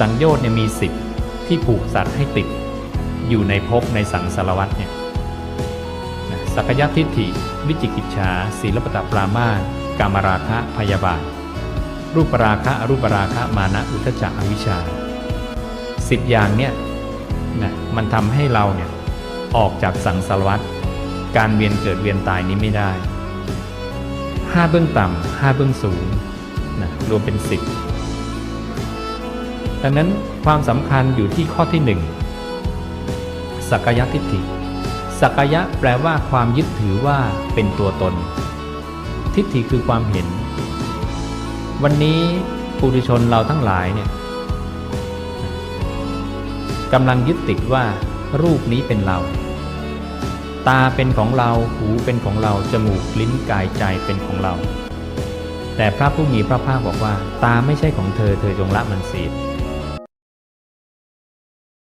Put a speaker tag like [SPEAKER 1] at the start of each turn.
[SPEAKER 1] สังโยชน์เนี่ยมีสิบที่ผูกสัตว์ให้ติด อยู่ในภพในสังสารวัฏเนี่ยสักยทิฏฐิ วิจิกิจฉาศีลปตปรามาสกามราคะพยาบาท รูปราคะอรูปราคะมานะอุทจจะอวิชชาสิบอย่างเนี่ยนะมันทำให้เราเนี่ยออกจากสังสารวัฏการเวียนเกิดเวียนตายนี้ไม่ได้ห้าเบื้องต่ำห้าเบื้องสูงนะรวมเป็นสิบ ดังนั้นความสำคัญอยู่ที่ข้อที่หนึ่งสักยทิฏฐิ สักยะแปลว่าความยึดถือว่าเป็นตัวตน ทิฏฐิคือความเห็น วันนี้ปุถุชนเราทั้งหลายเนี่ยกำลังยึดติดว่ารูปนี้เป็นเรา ตาเป็นของเรา หูเป็นของเรา จมูก ลิ้น กาย ใจเป็นของเรา แต่พระผู้มีพระภาคบอกว่า ตาไม่ใช่ของเธอ เธอจงละมันเสีย